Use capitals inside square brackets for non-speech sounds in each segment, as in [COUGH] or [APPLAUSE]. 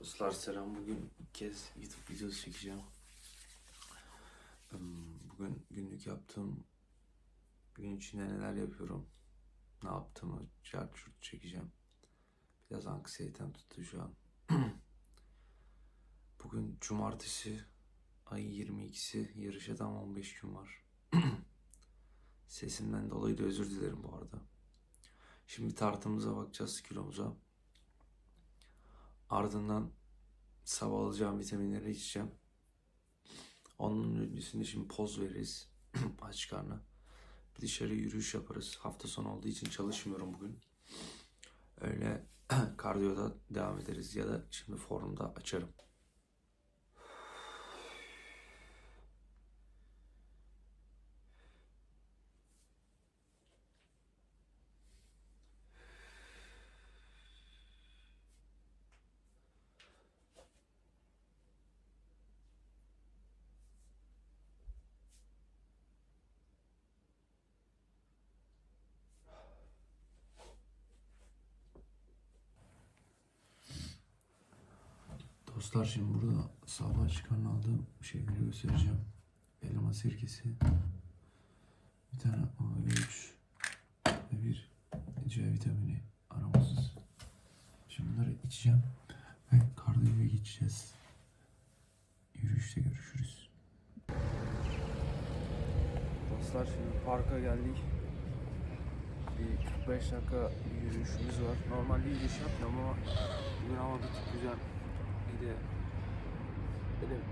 Dostlar selam. Bugün ilk kez YouTube videosu çekeceğim. Hmm, Bugün günlük yaptığım gün içinde neler yapıyorum, ne yaptığımı çarp çurt çekeceğim. Biraz anksiyetem tuttu şu an. [CLEARS THROAT] Bugün cumartesi ayın 22'si yarışa tam 15 gün var. [CLEARS THROAT] Sesimden dolayı da özür dilerim bu arada. Şimdi tartımıza bakacağız kilomuza. Ardından sabah alacağım vitaminleri içeceğim. Onun öncesinde şimdi poz veririz. Aç karnına. Bir dışarı yürüyüş yaparız. Hafta sonu olduğu için çalışmıyorum bugün. Öyle [CLEARS THROAT] kardiyoda devam ederiz ya da şimdi formda açarım. Dostlar şimdi burada sabah çıkan aldığım şeyleri göstereceğim. Elma sirkesi, bir tane omega-3 ve bir C vitamini aromasız. Şimdi bunları içeceğim ve kardiyoya geçeceğiz. Yürüyüşte görüşürüz. Dostlar şimdi parka geldik. Bir 45 dakika yürüyüşümüz var. Normalde yürüyüş yapmıyorum ama bugün hava bir tık güzel. De benim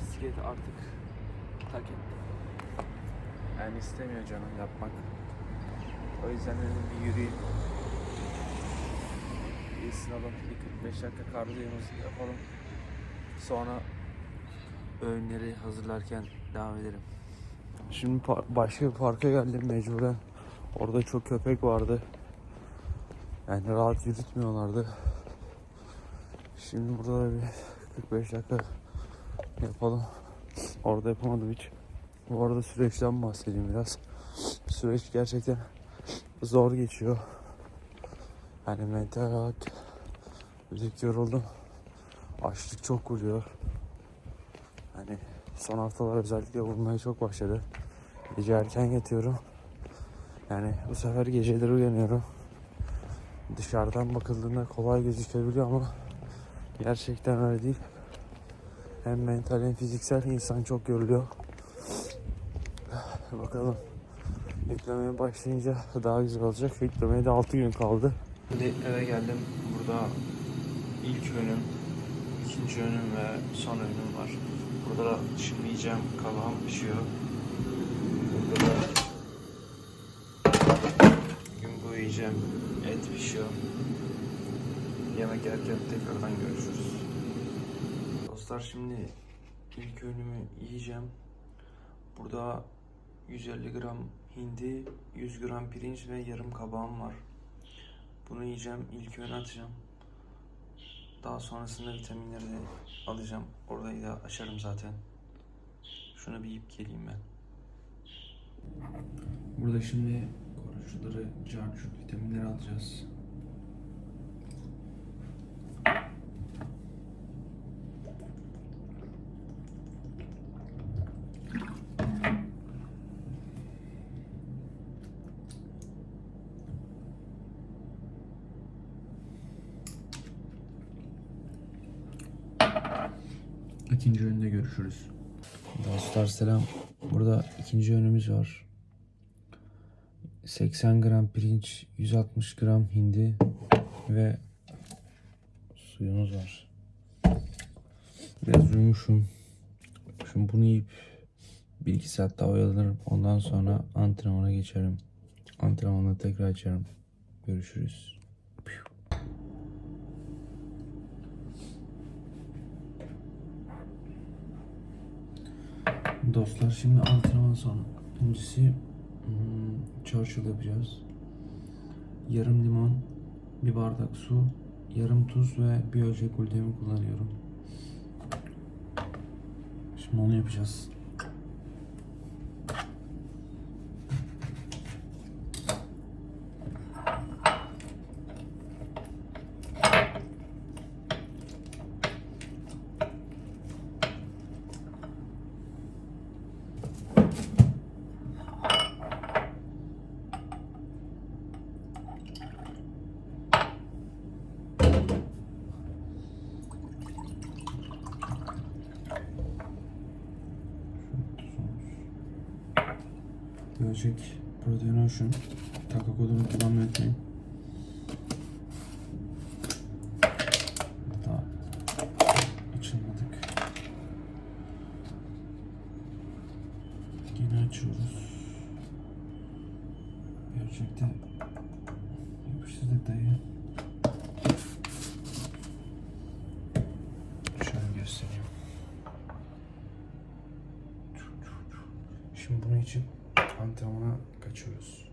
bisikleti artık tak ettim. Yani istemiyor canım yapmak. O yüzden dedim bir yürüyeyim. Bir ısınalım. Bir 45 dakika kardiyomuzu yapalım. Sonra öğünleri hazırlarken devam edelim. Şimdi par- başka bir parka geldim mecburen. Orada çok köpek vardı. Yani rahat yürütmüyorlardı. Şimdi burada da bir 45 dakika yapalım. Orada yapamadım hiç. Bu arada süreçten bahsedeyim biraz. Süreç gerçekten zor geçiyor. Yani mental olarak tık yoruldum. Açlık çok vuruyor. Hani son haftalar özellikle vurmaya çok başladı. Gece erken yatıyorum. Yani bu sefer geceleri uyanıyorum. Dışarıdan bakıldığında kolay gözükebiliyor ama gerçekten öyle değil. Hem mental hem fiziksel insan çok yoruluyor. [SIGHS] Bakalım yüklemeye başlayınca daha güzel olacak. Yüklemeye de 6 gün kaldı. Şimdi eve geldim. Burada ilk önüm, ikinci önüm ve son önüm var. Burada da şimdi yiyeceğim kabağım pişiyor. Burada da gün boyu yiyeceğim et pişiyor. Yemek yerken tekrardan görüşürüz. Dostlar şimdi ilk öğünümü yiyeceğim. Burada 150 gram hindi, 100 gram pirinç ve yarım kabağım var. Bunu yiyeceğim, ilk öğün atacağım. Daha sonrasında vitaminleri de alacağım. Orayı da açarım zaten. Şunu bir yiyip geleyim ben. Burada şimdi koruyucuları, carçurt vitaminleri alacağız. İkinci önünde görüşürüz. Dostlar selam. Burada ikinci önümüz var. 80 gram pirinç, 160 gram hindi ve suyumuz var. Biraz uyumuşum. Şimdi bunu yiyip 1-2 saat daha oyalanırım. Ondan sonra antrenmana geçerim. Antrenmanda tekrar açarım. Görüşürüz. Dostlar şimdi antrenman son öncesi hmm, Churchill yapacağız. Yarım limon, bir bardak su, yarım tuz ve bir ölçek kullanıyorum. Şimdi onu yapacağız. Gölcek Protein Ocean. Taka kodunu kullanmayı unutmayın. Yine açıyoruz. Gerçekten yapıştırdık dayı. Şöyle göstereyim. Şimdi bunun için antrenmana kaçıyoruz.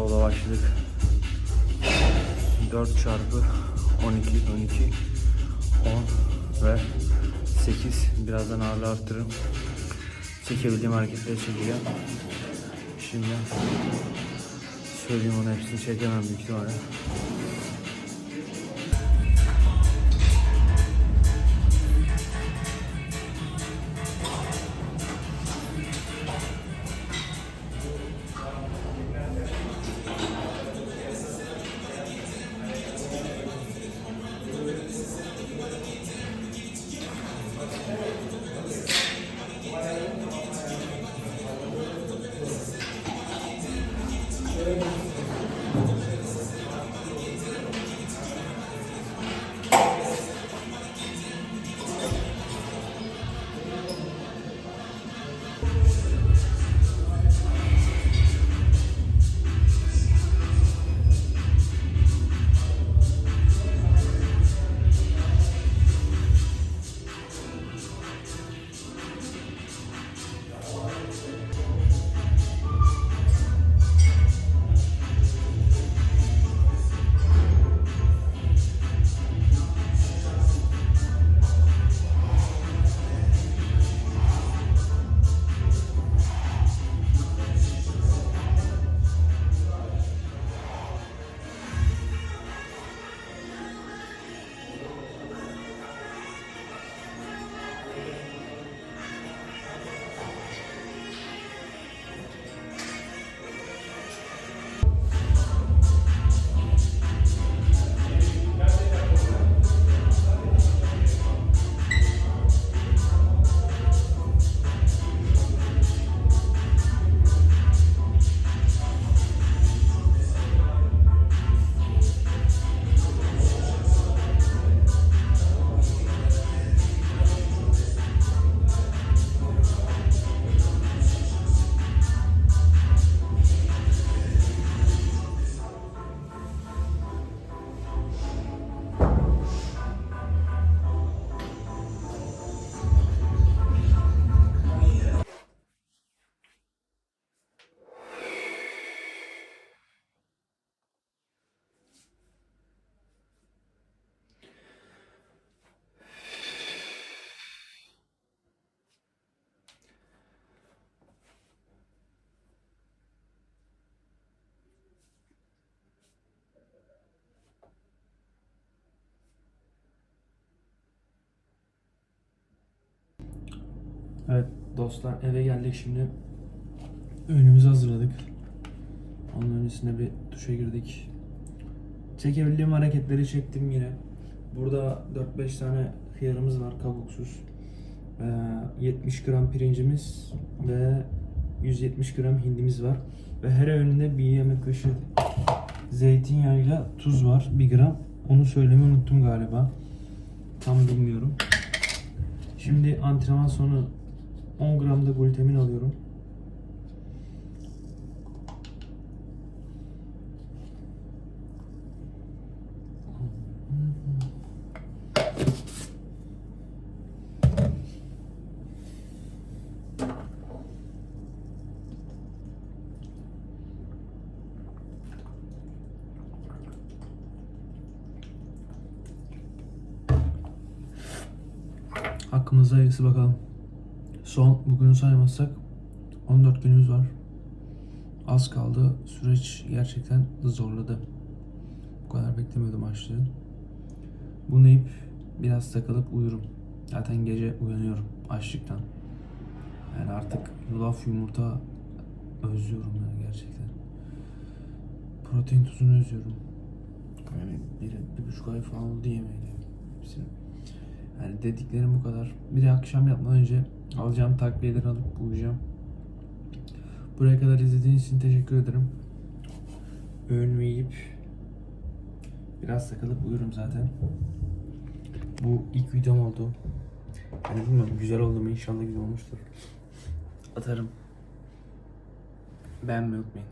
Roll'a başladık. 4 çarpı 12, 12, 10 ve 8. Birazdan ağırlığı arttırırım. Çekebildiğim hareketleri çekeceğim. Şimdi söyleyeyim onu hepsini çekemem büyük ihtimalle. Evet dostlar eve geldik şimdi. Önümüzü hazırladık. Onun öncesinde bir duşa girdik. Çekebildiğim hareketleri çektim yine. Burada 4-5 tane hıyarımız var kabuksuz. Ee, 70 gram pirincimiz ve 170 gram hindimiz var. Ve her öğünde bir yemek kaşığı zeytinyağıyla tuz var 1 gram. Onu söylemeyi unuttum galiba. Tam bilmiyorum. Şimdi antrenman sonu 10 gram da glutamin alıyorum. Hakkımızda hayırlısı bakalım. Son bugünü saymazsak 14 günümüz var. Az kaldı. Süreç gerçekten zorladı. Bu kadar beklemiyordum açlığı. Bunu yiyip biraz takılıp uyurum. Zaten gece uyanıyorum açlıktan. Yani artık yulaf yumurta özlüyorum yani gerçekten. Protein tuzunu özlüyorum. Yani bir, bir buçuk ay falan oldu. Hepsini. Yani dediklerim bu kadar. Bir de akşam yatmadan önce alacağım takviyeleri alıp uyuyacağım. Buraya kadar izlediğiniz için teşekkür ederim. Öğünümü yiyip biraz takılıp uyurum zaten. Bu ilk videom oldu. Yani bilmiyorum güzel oldu mu inşallah güzel olmuştur. Atarım. Beğenmeyi unutmayın.